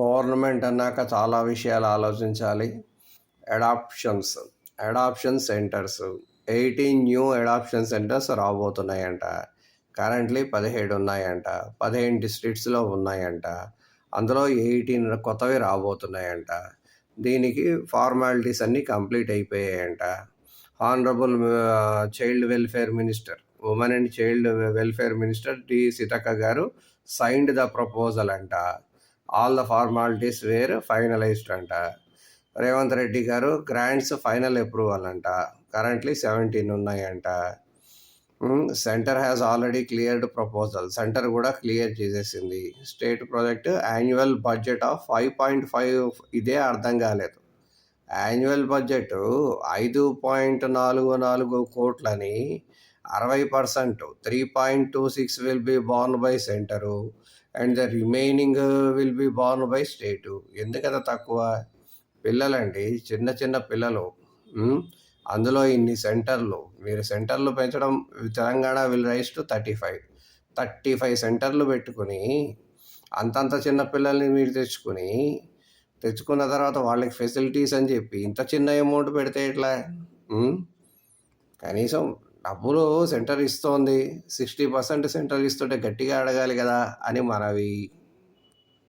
Government అన్నాక చాలా విషయాలు ఆలోచించాలి. Adoptions adoption centres. Eighteen new adoption centres రాబోతున్నాయంట. Currently పదిహేడు ఉన్నాయంట. పదిహేను డిస్ట్రిక్ట్స్లో ఉన్నాయంట. అందులో ఎయిటీన్ కొత్తవి రాబోతున్నాయంట. దీనికి ఫార్మాలిటీస్ అన్నీ complete అయిపోయాయంట. Honourable child welfare minister women and child welfare minister T Seethakka garu signed the proposal అంట. All the formalities were finalised అంట. Revanth Reddy garu grants final approval అంట. కరెంట్లీ సెవెంటీన్ ఉన్నాయంట centre has already cleared proposal centre కూడా clear చేసేసింది. State project annual budget of five point five ఇదే అర్థం కాలేదు. Annual budget ఐదు పాయింట్ నాలుగు నాలుగు కోట్లని అరవై percent three point two six will be borne by centre and the remaining will be borne by state. ఎందుకంత తక్కువ? పిల్లలండి చిన్న చిన్న పిల్లలు అందులో ఇన్ని సెంటర్లు. మీరు సెంటర్లు పెంచడం Telangana will rise to thirty five. Thirty five సెంటర్లు పెట్టుకుని అంతంత చిన్న పిల్లల్ని మీరు తెచ్చుకుని తెచ్చుకున్న తర్వాత వాళ్ళకి ఫెసిలిటీస్ అని చెప్పి ఇంత చిన్న అమౌంట్ పెడితే ఎట్లా? కనీసం డబ్బులు సెంటర్ ఇస్తోంది. సిక్స్టీ పర్సెంట్ సెంటర్ ఇస్తుంటే గట్టిగా అడగాలి కదా అని మనవి.